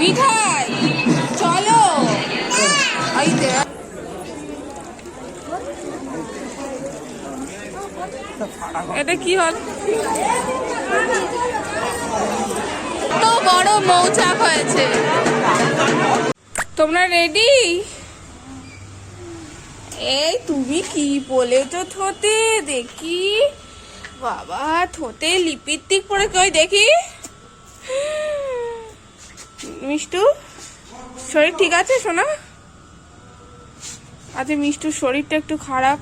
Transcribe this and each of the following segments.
মিঠাই, চলো। এটা কি হল তো বড় মৌচাক হয়েছে। তোমরা রেডি এই তুমি কি বলেছ থোতে? দেখি। বাবা, থোতে লিপিস্টিক পরে কই দেখি? মিষ্টু শরীর ঠিক আছে সোনা? আচ্ছা মিষ্টুর শরীরটা একটু খারাপ।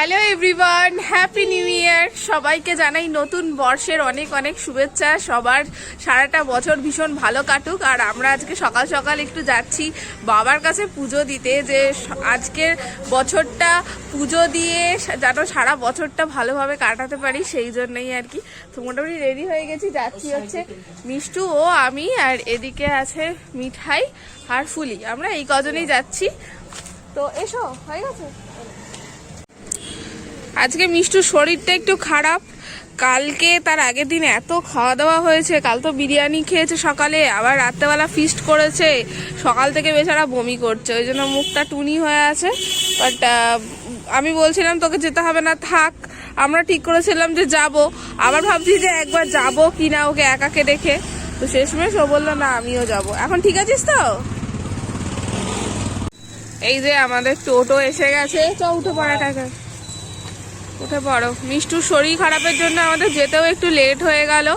Hello everyone happy new year সবাইকে জানাই নতুন বর্ষের অনেক অনেক শুভেচ্ছা। সবার সারাটা বছর ভীষণ ভালো কাটুক। আর আমরা আজকে সকাল সকাল একটু যাচ্ছি বাবার কাছে পুজো দিতে যে আজকের বছরটা পুজো দিয়ে যেন সারা বছরটা ভালোভাবে কাটাতে পারি, সেই জন্যই আর কি। তো মোটামুটি রেডি হয়ে গেছি। যাচ্ছি হচ্ছে মিষ্টু ও আমি, আর এদিকে আছে মিঠাই আর ফুলি। আমরা এই কজনেই যাচ্ছি। তো এসো, হয়ে গেছে? আজকে মিষ্টুর শরীরটা একটু খারাপ। কালকে তার আগের দিন এত খাওয়া দাওয়া হয়েছে, কাল তো বিরিয়ানি খেয়েছে সকালে, আবার রাত্রেবেলা ফিস্ট করেছে, সকাল থেকে বেচারা বমি করছে, ওই জন্য মুখটা টুনি হয়ে আছে। বাট আমি বলছিলাম তোকে যেতে হবে না, থাক, আমরা ঠিক করেছিলাম যে যাব, আবার ভাবছি যে একবার যাব কি না ওকে একাকে দেখে। তো শেষমেশ ও বলল, না, আমিও যাব। এখন ঠিক আছিস তো? এই যে আমাদের টোটো এসে গেছে। চ উঠে পড়া টাকা। উঠে পড়ো। মিষ্টুর শরীর খারাপের জন্য আমাদের যেতেও একটু লেট হয়ে গেল।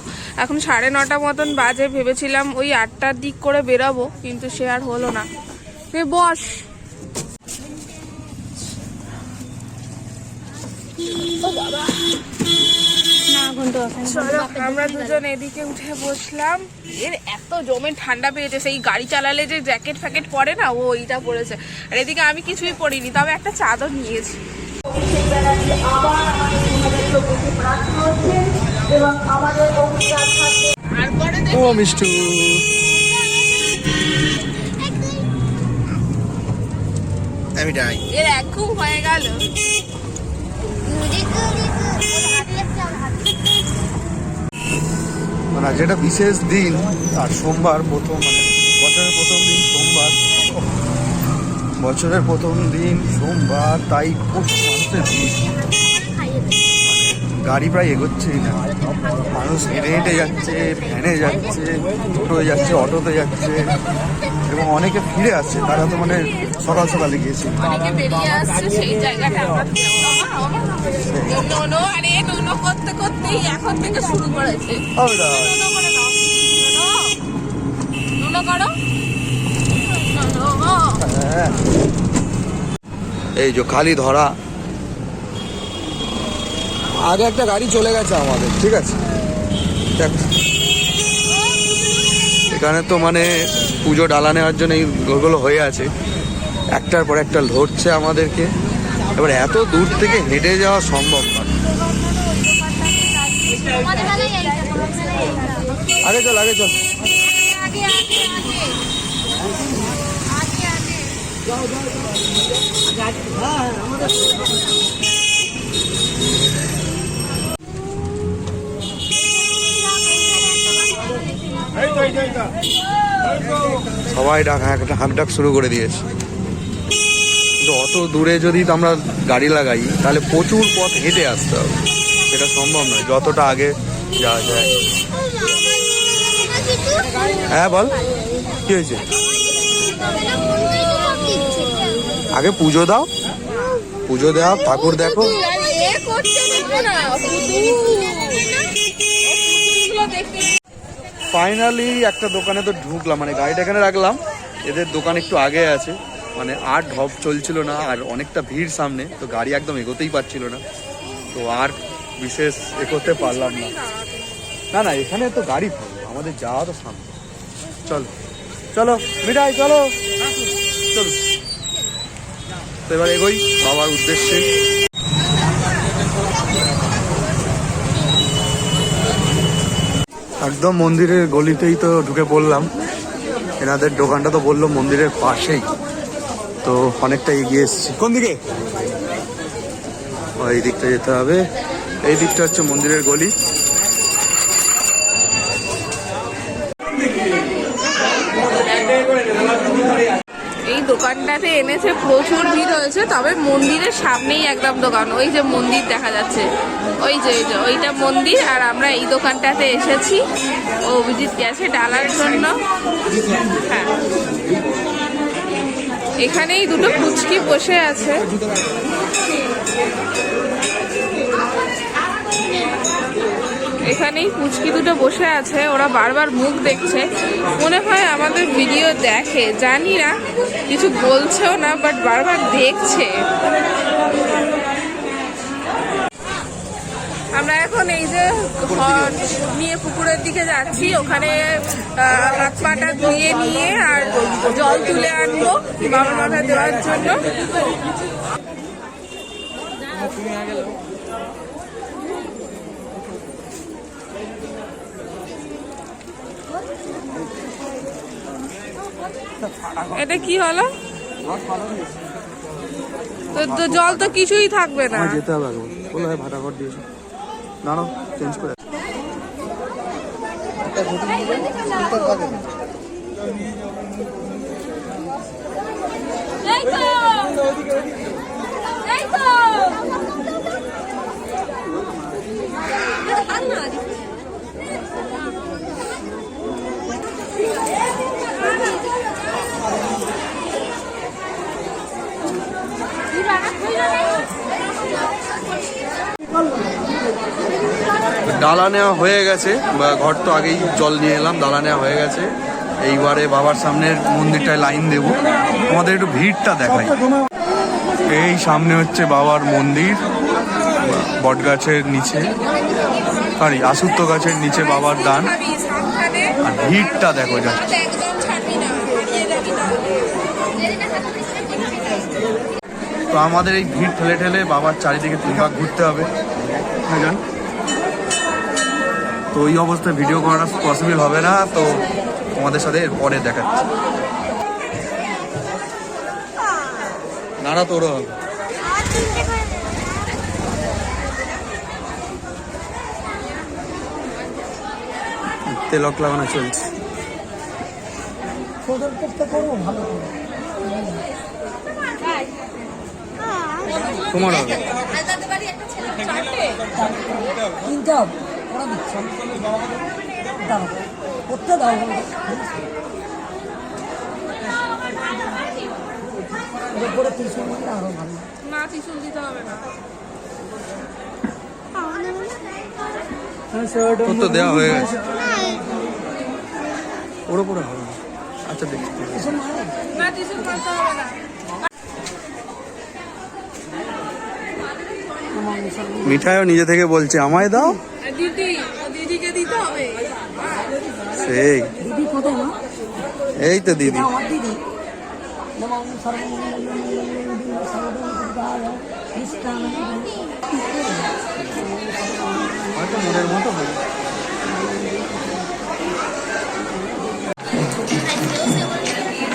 এখন সাড়ে নটা মতন বাজে ভেবেছিলাম ওই আটটার দিক করে বেরাবো কিন্তু সে আর হলো না। বস। চলো আমরা দুজন এদিকে উঠে বসলাম। এর এত জমে ঠান্ডা পেয়েছে সেই গাড়ি চালালে যে জ্যাকেট ফ্যাকেট পরে না ও এইটা পরেছে। আর এদিকে আমি কিছুই পরিনি তবে একটা চাদর নিয়েছি। তারপরে ও মিষ্টু। আমি যাই এর এক হয়ে গেল। মানে আজ বিশেষ দিন আর সোমবার প্রথম মানে বছরের প্রথম দিন সোমবার। বছরের প্রথম দিন সোমবার তাই প্রচুর গাড়ি প্রায় এগোচ্ছেই না মানুষ হেঁটে হেঁটে যাচ্ছে ভ্যানে যাচ্ছে টোটোয় যাচ্ছে অটোতে যাচ্ছে এবং অনেকে ফিরে আসছে। তারা তো মানে সকাল সকালে গিয়েছে হ্যাঁ। এই যে খালি ধরা। আগে একটা গাড়ি চলে গেছে আমাদের ঠিক আছে? দেখ। এখানে তো মানে পুজো ডালা নেওয়ার জন্য এই গোলগুলো হয়ে আছে। একটার পর একটা ধরছে আমাদেরকে। এবার এত দূর থেকে হেঁটে যাওয়া সম্ভব না। আগে চল আগে চল। সবাই ডাক হাঁক- হাঁকডাক শুরু করে দিয়েছে। কিন্তু অত দূরে যদি আমরা গাড়ি লাগাই, তাহলে প্রচুর পথ হেঁটে আসতে হবে। সেটা সম্ভব নয়, যতটা আগে যাওয়া যায়। হ্যাঁ বল। কি হয়েছে? আগে পুজো দাও। পুজো দাও ঠাকুর দেখো এ করছে দেখো না পুতুলগুলো দেখতে ফাইনালি একটা দোকানে তো ঢুকলাম মানে গাড়িটা এখানে রাখলাম। এদের দোকান একটু আগে আছে মানে আর ঢপ চলছিল না, আর অনেকটা ভিড় সামনে, তো গাড়ি একদম এগোতেই পারছিল না। তো আর বিশেষ এগোতে পারলাম না। না না, এখানে তো গাড়ি আমাদের যাওয়া তো সামনে। চলো চলো, মিঠাই, চলো। চলো। তো এবার এগোই, বাবার উদ্দেশ্যে। একদম মন্দিরের গলিতেই তো ঢুকে পড়লাম। এনাদের দোকানটা তো বলল মন্দিরের পাশেই। তো অনেকটা এগিয়ে এসছি। কোন দিকে? ও, এই দিকটা যেতে হবে। এই দিকটা হচ্ছে মন্দিরের গলি। দোকানটাতে এনেছে, প্রচুর ভিড় হয়েছে, তবে মন্দিরের সামনেই একদম দোকান। ওই যে মন্দির দেখা যাচ্ছে। ওই যে ওই যে, ওইটা মন্দির, আর আমরা এই দোকানটাতে এসেছি। ও অভিজিৎ গেছে ডালার জন্য। হ্যাঁ। এখানেই দুটো ফুচকি বসে আছে। এখানেই পুচকি দুটো বসে আছে, ওরা বারবার মুখ দেখছে। মনে হয় আমাদের ভিডিও দেখে। জানি না, কিছু বলছেও না বাট বারবার দেখছে। আমরা এখন এই যে ঘর নিয়ে পুকুরের দিকে যাচ্ছি, ওখানে হাত পাটা ধুয়ে নিয়ে আর জল তুলে আনব বাবা মাথা দেওয়ার জন্য। এটা কি হলো? তো তো জল তো কিছুই থাকবে না। যেতে হবে বলো হয় ভাটা ঘর দিয়েছে দাঁড়াও চেঞ্জ করে এই তো এই তো ডালা নেওয়া হয়ে গেছে ঘর তো আগেই জল নিয়ে এলাম, ডালা নেওয়া হয়ে গেছে। এইবারে বাবার সামনের মন্দিরটায় লাইন দেব। আমাদের একটু ভিড়টা দেখাই। এই সামনে হচ্ছে বাবার মন্দির, বটগাছের নিচে। সরি আসুত্ত গাছের নিচে বাবার দান। আর ভিড়টা দেখো যা তো আমাদের এই ভিড় ঠেলে ঠেলে বাবার চারিদিকে তিন ভাগ ঘুরতে হবে। হ্যাঁ তো ওই অবস্থায় ভিডিও করাটা পসিবল হবে না, তো তোমাদের সাথে পরে দেখাচ্ছি। নাড়া হবে তেলক লাগানো চলছে। তোমার কিনতে হবে। ওরা দিচ্ছে করতে দাও দেওয়া হয়ে গেছে আচ্ছা মিঠাইও নিজে থেকে বলছে আমায় দাও। আর দিদি ও দিদিকে দিতে হবে। সেই। দিদি কোথায় মা? এই তো দিদি। মনের মতো হবে।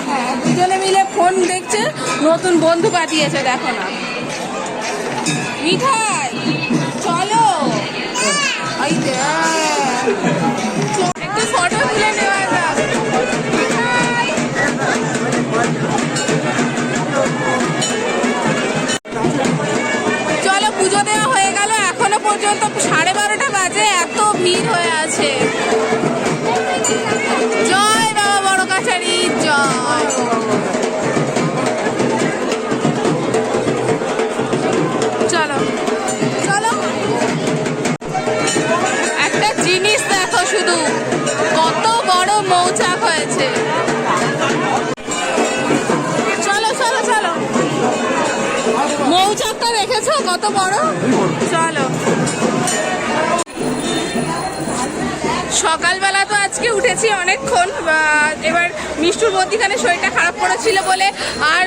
হ্যাঁ দুজনে মিলে ফোন দেখছে নতুন বন্ধু পাঠিয়েছে দেখো না। মিঠাই চলো। চলো পুজো দেওয়া হয়ে গেল, এখনও পর্যন্ত সাড়ে বারোটা বাজে, এত ভিড় হয়ে আছে। জয় বাবা বড় কাছারি জয়। কত বড়? সকালবেলা তো আজকে উঠেছি অনেকক্ষণ এবার মিষ্টুর মধ্যিখানে শরীরটা খারাপ করেছিল বলে আর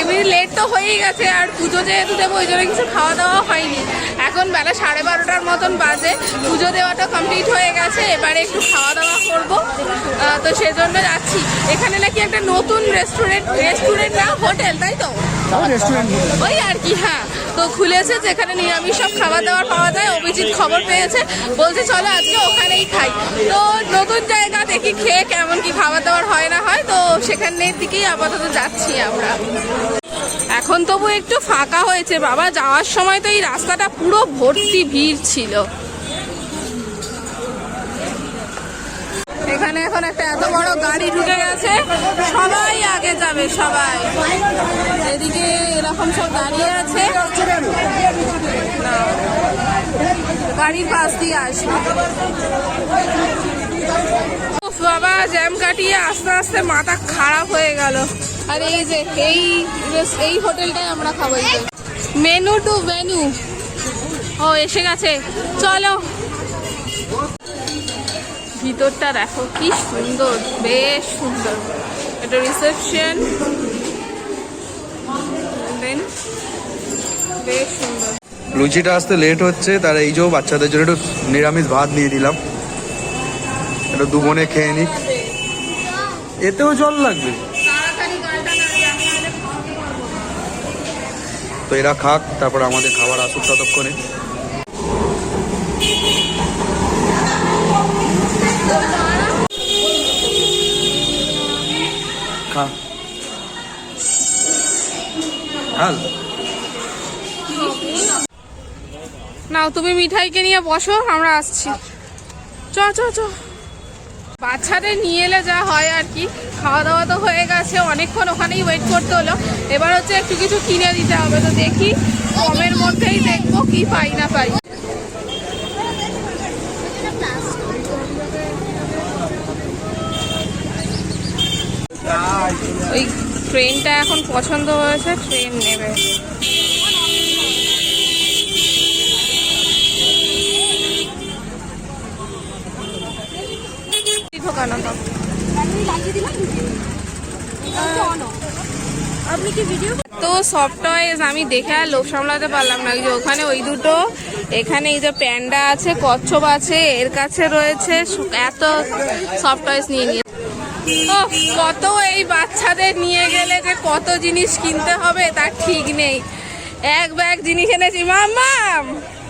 এমনি লেট তো হয়েই গেছে আর পুজো যেহেতু দেবো ওই জন্য কিছু খাওয়া দাওয়া হয়নি। এখন বেলা সাড়ে বারোটার মতন বাজে পুজো দেওয়াটা কমপ্লিট হয়ে গেছে এবারে একটু খাওয়া দাওয়া করব তো সেজন্য যাচ্ছি। এখানে নাকি একটা নতুন রেস্টুরেন্ট রেস্টুরেন্ট না হোটেল তাই তো? ওই আর কি হ্যাঁ। তো খুলেছে যেখানে নিরামিষ সব খাবার দাবার পাওয়া যায় অভিজিৎ খবর পেয়েছে। বলছে চলো আজকে ওখানেই খাই তো নতুন জায়গা দেখি খেয়ে কেমন কি খাবার দাবার হয় না হয় তো সেখানের দিকেই আপাতত যাচ্ছি আমরা। এখন তবু একটু ফাঁকা হয়েছে বাবা যাওয়ার সময় তো এই রাস্তাটা পুরো ভর্তি ভিড় ছিল। এখানে এখন একটা এত বড় গাড়ি ঢুকে গেছে সবাই আগে যাবে সবাই। এদিকে এরকম সব দাঁড়িয়ে আছে না, গাড়ির পাশ দিয়ে আসবে। বাবা, জ্যাম কাটিয়ে আস্তে আস্তে মাথা খারাপ হয়ে গেল। আর এই যে, এই এই হোটেলটাই আমরা খাব মেনু টু ভেনু ও, এসে গেছে। চলো। ভিতরটা দেখো, কি সুন্দর, বেশ সুন্দর। এটা রিসেপশন দেন বেশ সুন্দর। লুচিটা আসতে লেট হচ্ছে, তার এই যে বাচ্চাদের জন্য একটু নিরামিষ ভাত নিয়ে দিলাম একটু দুবনে খেয়ে নিক। এতেও জল লাগবে। তো এরা খাক, তারপর আমাদের খাবার আসুক ততক্ষণে। খা। হাল নাও, তুমি মিঠাইকে নিয়ে বসো, আমরা আসছি। চ চ চ বাচ্চাদের নিয়ে এলে যা হয় আর কি। খাওয়া দাওয়া তো হয়ে গেছে, অনেকক্ষণ ওখানেই ওয়েট করতে হলো। এবার হচ্ছে একটু কিছু কিনে দিতে হবে, তো দেখি কমের মধ্যেই দেখব কি পাই না পাই। ওই ট্রেনটা এখন পছন্দ হয়েছে ট্রেন নেবে। আপনি কি ভিডিও তো সফট টয়েস আমি দেখে আর লোভ সামলাতে পারলাম না। যে ওখানে ওই দুটো, এখানে এই যে প্যান্ডা আছে, কচ্ছপ আছে, এর কাছে রয়েছে এত সফট টয়েস নিয়ে নিয়ে। ও কত এই বাচ্চাদের নিয়ে গেলে যে কত জিনিস কিনতে হবে তার ঠিক নেই। এক ব্যাগ জিনিস এনেছি, মাম্মাম! আর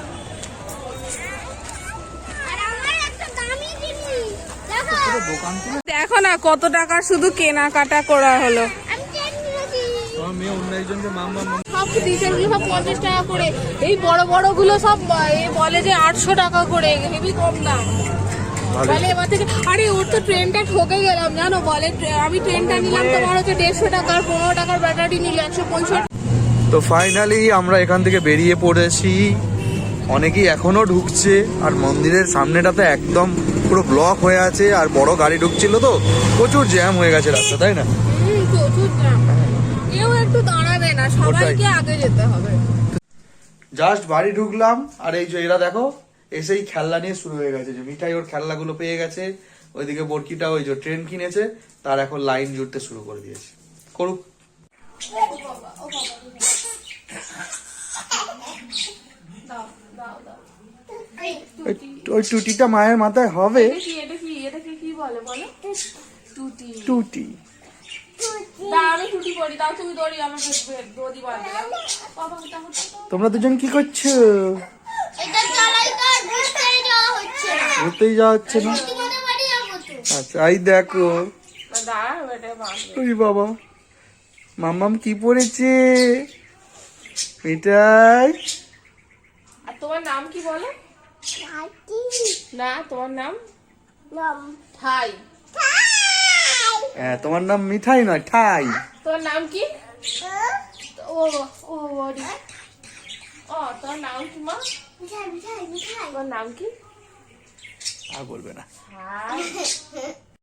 দেখো না কত টাকার শুধু কেনাকাটা করা হলো। সব পঞ্চাশ টাকা করে। এই বড় বড়গুলো সব বলে যে আটশো টাকা করে হেভি কম দাম। বলে এবার থেকে আরে ওর তো ট্রেনটা ঠকে গেলাম জানো? বলে আমি ট্রেনটা নিলাম তোমার হচ্ছে দেড়শো টাকার পনেরো টাকার ব্যাটারি নিল একশো পঁয়ষট্টি তো ফাইনালি আমরা এখান থেকে বেরিয়ে পড়েছি। অনেকেই এখনও ঢুকছে আর মন্দিরের সামনেটাতে একদম পুরো ব্লক হয়ে আছে আর বড় গাড়ি ঢুকছিল তো প্রচুর জ্যাম হয়ে গেছে রাস্তা তাই না? জাস্ট বাড়ি ঢুকলাম আর এই যে এরা দেখো এসেই খেলনা নিয়ে শুরু হয়ে গেছে। যে মিঠাই ওর খেলনাগুলো পেয়ে গেছে ওইদিকে বরকিটা ওই যে ট্রেন কিনেছে তার এখন লাইন জুড়তে শুরু করে দিয়েছে। করুক। ওই- ওই টুটিটা মায়ের মাথায় হবে। টুটি। টুটি। না আমি টুটি পড়ি তাও তুমি দড়ি আমাকে দড়ি বাঁধবে বাবা তাহলে তোমরা দুজন কি করছ? ঘুরতেই যাওয়া হচ্ছে না। তোমাদের বাড়ি যাব তো। আচ্ছা এই দেখো। ওই বাবা মাম্মাম কি পড়েছে মিঠাই আর তোমার নাম কি বলো? না তোমার নাম? ঠাই হ্যাঁ তোমার নাম মিঠাই নয় ঠাই তোর নাম কি? ও ও ও তোমার নাম কি মা তোমার নাম কি? আর বলবে না।